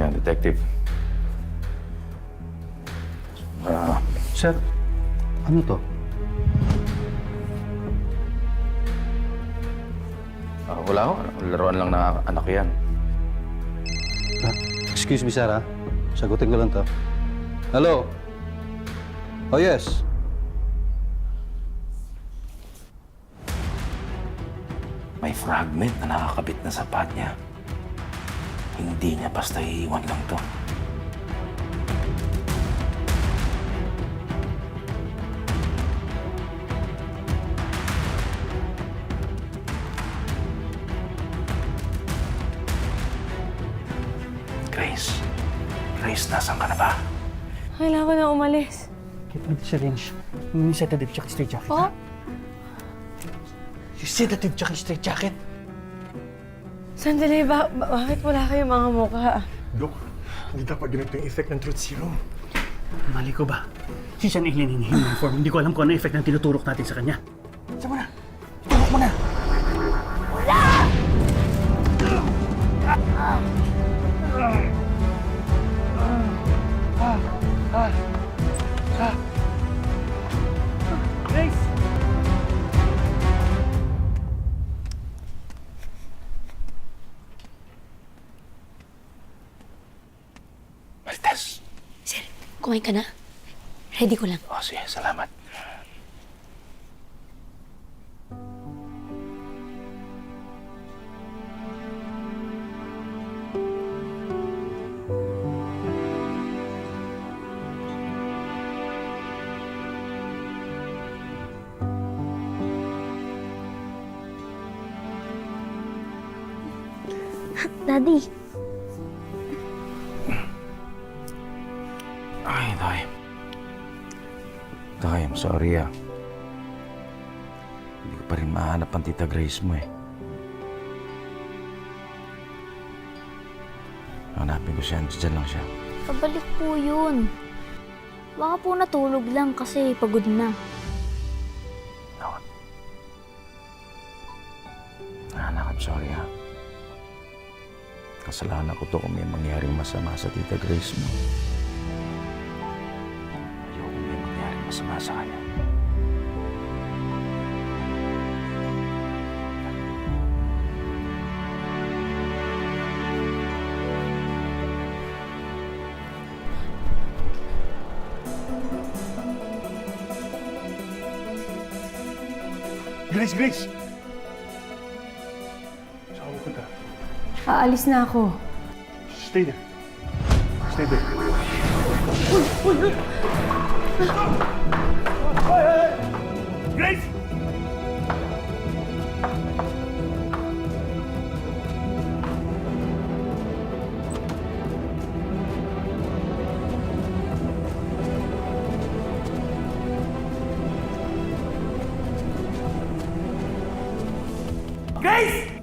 Yan, detective. Ah, Sir, ano to? ah, wala ko. Laruan lang ng anak ko yan. Ah, excuse me, ha? Sagutin ko lang to. Hello? Oh, yes. May fragment na nakakabit na sa pad niya. Hindi niya basta iiwan lang to. Grace. Grace, nasan ka na ba? Kailangan ko na umalis. Get me the syringe. Yung sedative tsaka straight jacket. Po? Yung sedative tsaka straight jacket. Sandali, ba ba- bakit wala kayong mga mukha? Dok, hindi dapat ganito yung effect ng truth serum. Mali ko ba? Si Sean Aileen in human form. Hindi ko alam kung ano effect ng tinuturok natin sa kanya. Saan mo na? Tulok mo na! Grace! Kumain ka na? Ready ko lang. O, sige, salamat. Daddy, Ay, Day. Day, I'm sorry ah. Hindi ko pa rin mahanap ang tita Grace mo eh. Hanapin ko siya, dyan lang siya. pabalik po yun. Baka po natulog lang kasi pagod na. Ako. Anak, I'm sorry ha. Kasalanan ko to kung may mangyaring masama sa tita Grace mo. Masama sa kanya. Grace, Grace! Saan ka punta? Aalis na ako. Stay there. Stay there. Grace! Grace!